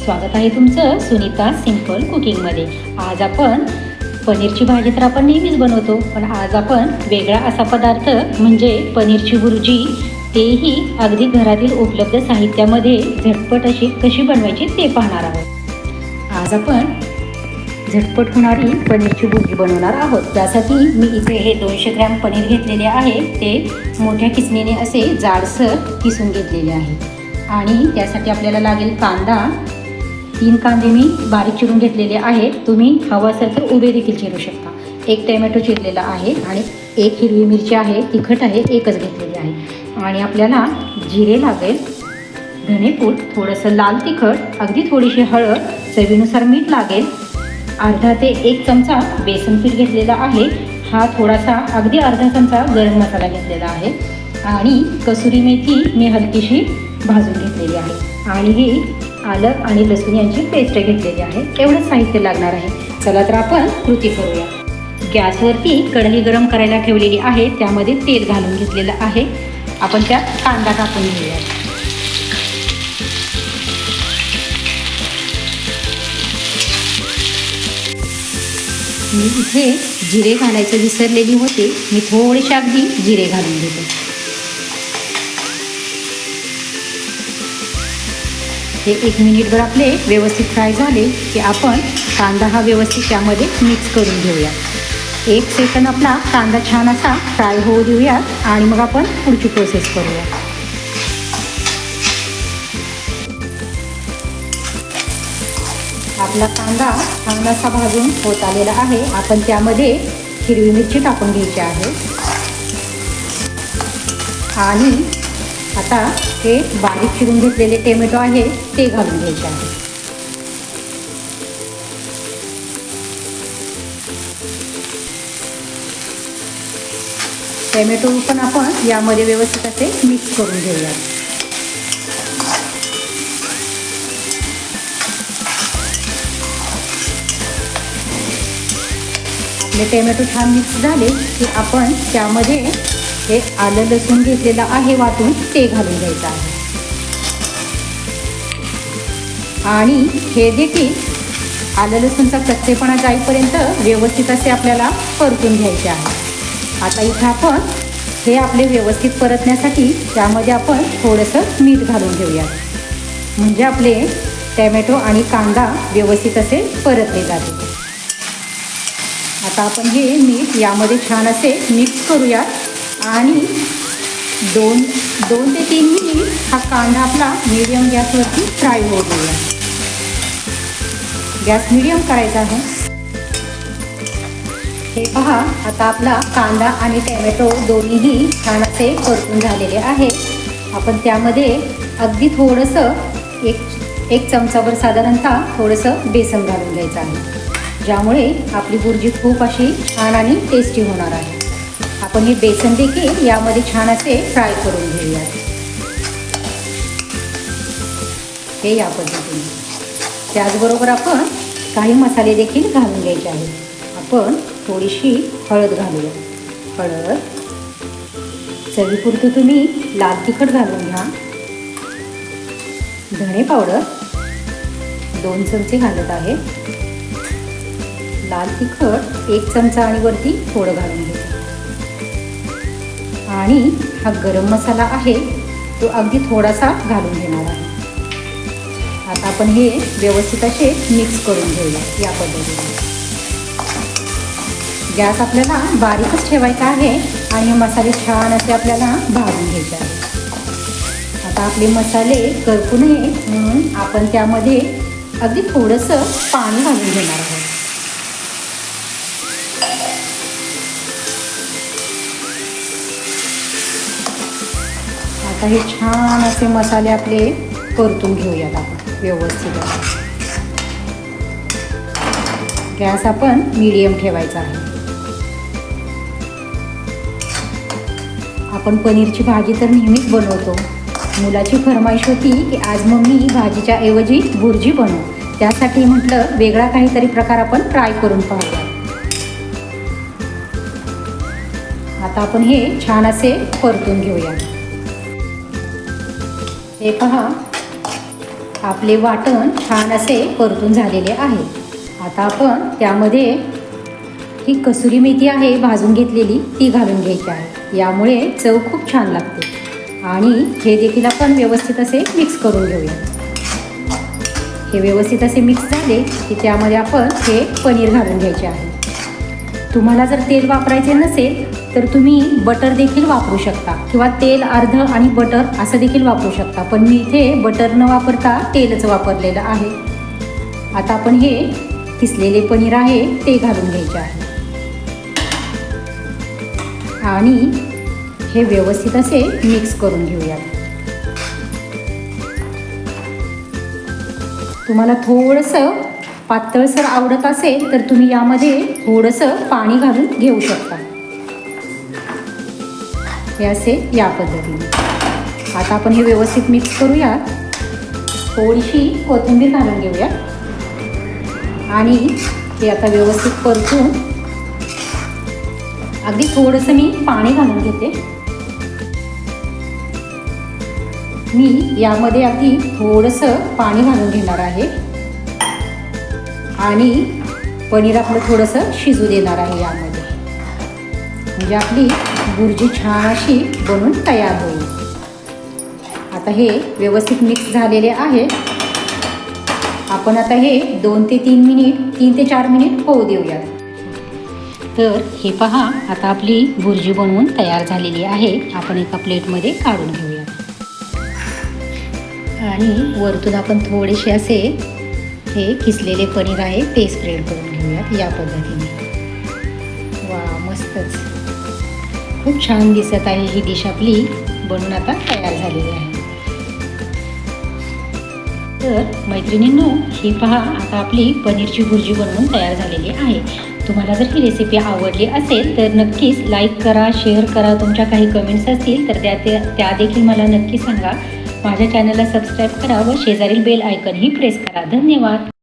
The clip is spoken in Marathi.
स्वागत आहे तुमचं सुनीता सिंपल कुकिंगमध्ये. आज आपण पनीरची भाजी तर आपण नेहमीच बनवतो पण आज आपण वेगळा असा पदार्थ म्हणजे पनीरची भुर्जी. तेही अगदी घरातील उपलब्ध साहित्यामध्ये झटपट अशी कशी बनवायची ते पाहणार आहोत. आज आपण झटपट होणारी पनीरची भुर्जी बनवणार आहोत. त्यासाठी मी इथे हे दोनशे ग्रॅम पनीर घेतलेले आहे. ते मोठ्या किसणीने असे जाडसर किसून घेतलेले आहे. आणि त्यासाठी आपल्याला लागेल कांदा तीन कांदे मी बारीक चिरून घेतलेले आहेत. तुम्ही हवं असेल तर उभे देखील चिरू शकता. एक टोमॅटो चिरलेला आहे आणि एक हिरवी मिरची आहे तिखट आहे एकच घेतलेली आहे. आणि आपल्याला जिरे लागेल धनेपूड थोडंसं लाल तिखट अगदी थोडीशी हळद चवीनुसार मीठ लागेल. अर्धा ते एक चमचा बेसन पीठ घेतलेला आहे. हा थोडासा अगदी अर्धा चमचा गरम मसाला घेतलेला आहे. आणि कसुरी मेथी मी हलकीशी भाजून घेतलेली आहे. आणि ही आलं आणि लसूण यांची पेस्ट घेतलेली आहे. एवढंच साहित्य लागणार आहे. चला तर आपण कृती करूया. गॅसवरती कढई गरम करायला ठेवलेली आहे. त्यामध्ये तेल घालून घेतलेलं आहे. आपण त्यात कांदा टाकून घेऊया. मी इथे जिरे घालायचं विसरलेली होते. मी थोडेसे अगदी जिरे घालून घेते. हे एक मिनिटभर आपले व्यवस्थित फ्राय झाले की आपण कांदा हा व्यवस्थित त्यामध्ये मिक्स करून घेऊया. एक सेकंद आपला कांदा छान असा फ्राय होऊ देऊयात आणि मग आपण पुढची प्रोसेस करूया. आपला कांदा चांगलासा भाजून होत आलेला आहे. आपण त्यामध्ये हिरवी मिरची टाकून घ्यायची आहे. आणि आता हे बारीक चिरून घेतलेले टोमॅटो आहे ते घालून घ्यायचे आहे. टोमॅटो पण आपण यामध्ये व्यवस्थित असे मिक्स करून घेऊया आपले टोमॅटो छान मिक्स झाले की आपण त्यामध्ये हे आलं लसूण घेतलेलं आहे वाटून ते घालून घ्यायचं आहे. आणि हे देखील आलं लसूणचा कच्चेपणा जाईपर्यंत व्यवस्थित असे आपल्याला परतून घ्यायचे आहे. आता इथं आपण हे आपले व्यवस्थित परतण्यासाठी त्यामध्ये आपण थोडंसं मीठ घालून घेऊया म्हणजे आपले टॅमॅटो आणि कांदा व्यवस्थित असे परतले जाते आता आपण हे मीठ यामध्ये छान असे मिक्स करूया आणि दोन दोन ते तीन मिनिट हा कांदा आपला मीडियम गॅसवरती फ्राय होऊ देऊया. गॅस मीडियम करायचा आहे. हे पहा आता आपला कांदा आणि टॅमॅटो दोन्हीही छान असे परतून झालेले आहे आपण त्यामध्ये अगदी थोडंसं एक एक चमचाभर साधारणतः थोडंसं बेसन घालून घ्यायचं आहे. ज्यामुळे आपली भुर्जी खूप अशी छान आणि टेस्टी होणार आहे. आपण हे बेसन देखील यामध्ये छान असे फ्राय करून घेऊया हे या पद्धतीने. त्याचबरोबर आपण काही मसाले देखील घालून घ्यायचे आहेत. आपण थोडीशी हळद घालूया. हळद. चवीपुरतं तुम्ही लाल तिखट घालून घ्या. धणे पावडर. दोन चमचे घालत आहे. लाल तिखट एक चमचा आणि वरती थोडं घालून घ्यायचं आणि हा गरम मसाला आहे तो अगदी थोडासा घालून घेणार आहे. आता आपण हे व्यवस्थित असे मिक्स करून घेऊया या पद्धतीने. गॅस आपल्याला बारीकच ठेवायचा आहे आणि हे मसाले छान असे आपल्याला भाजून घ्यायचे आहे आता आपले मसाले करपू नये म्हणून आपण त्यामध्ये अगदी थोडंसं पाणी घालून घेणार आहोत. आता हे छान असे मसाले आपले परतून घेऊयात आपण व्यवस्थित गॅस आपण मीडियम ठेवायचा आहे. आपण पनीरची भाजी तर नेहमीच बनवतो. मुलाची फरमाईश होती की आज मम्मी भाजीच्या ऐवजी भुर्जी बनव. त्यासाठी म्हटलं वेगळा काहीतरी प्रकार आपण ट्राय करून पाहूया. आता आपण हे छान असे परतून घेऊया हे पहा. आपले वाटण छान असे परतून झालेले आहे. आता आपण त्यामध्ये ही कसुरी मेथी आहे भाजून घेतलेली ती घालून घ्यायची आहे. यामुळे चव खूप छान लागते. आणि हे देखील आपण व्यवस्थित असे मिक्स करून घेऊया. हे व्यवस्थित असे मिक्स झाले की त्यामध्ये आपण हे पनीर घालून घ्यायचे आहे. तुम्हाला जर तेल वापरायचे नसेल तर तुम्ही बटर देखील वापरू शकता. किंवा तेल अर्ध आणि बटर असं देखील वापरू शकता. पण मी इथे बटर न वापरता तेलच वापरलेलं आहे. आता आपण हे किसलेले पनीर आहे ते घालून घ्यायचे आहे. आणि हे व्यवस्थित असे मिक्स करून घेऊयात. तुम्हाला थोडंसं पातळसर आवडत असेल तर तुम्ही यामध्ये थोडंसं पाणी घालून घेऊ शकता. हे असे या पद्धतीने. आता आपण हे व्यवस्थित मिक्स करूया थोडीशी कोथिंबीर घालून घेऊया आणि हे आता व्यवस्थित परतून अगदी थोडंसं मी पाणी घालून घेते. मी यामध्ये अगदी थोडंसं पाणी घालून घेणार आहे. आणि पनीर आपलं थोडंसं शिजू देणार आहे यामध्ये. म्हणजे आपली बुर्जी छान अशी बनून तयार होईल. आता हे व्यवस्थित मिक्स झालेले आहे. आपण आता हे दोन ते तीन मिनिट तीन ते चार मिनिट होऊ देऊयात. तर हे पहा आता आपली भुर्जी बनवून तयार झालेली आहे. आपण एका प्लेटमध्ये काढून घेऊया आणि वरतून आपण थोडेसे असे हे किसलेले पनीर आहे ते स्प्रेड करून घेऊयात या पद्धतीने. वा मस्तच. खूप छान दिसत आहे ही डिश आपली. बनून आता तयार झालेली आहे. तर मैत्रिणींनो ही पहा आता आपली पनीरची भुर्जी बनवून तयार झालेली आहे. तुम्हाला जर ही रेसिपी आवडली असेल तर नक्कीच लाईक करा शेअर करा. तुमच्या काही कमेंट्स असतील तर त्या त्या त्या देखील मला नक्की सांगा. माझ्या चॅनलला सबस्क्राईब करा व शेजारील बेल आयकनही प्रेस करा. धन्यवाद!